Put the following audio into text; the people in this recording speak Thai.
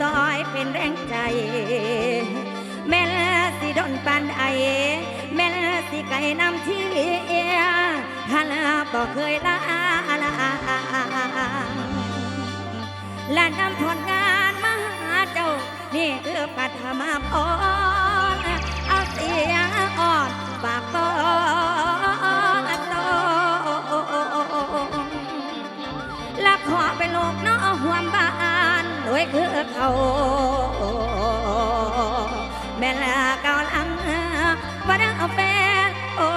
ซอยเป็นแรงใจ แม่สิดนปานไอ แม่สิไก่นำที่เอฮันบ่เคยลาลาและนำผลงานมาหาเจ้า นี่คือปัทมาพรเอาเสียงอ่อนฝากตอนโตและขอเป็นลูกน้องห่วมบ้าน ด้วยคือเขาแม่ลาเก่าลังว่าดังเอาแฟนโอ้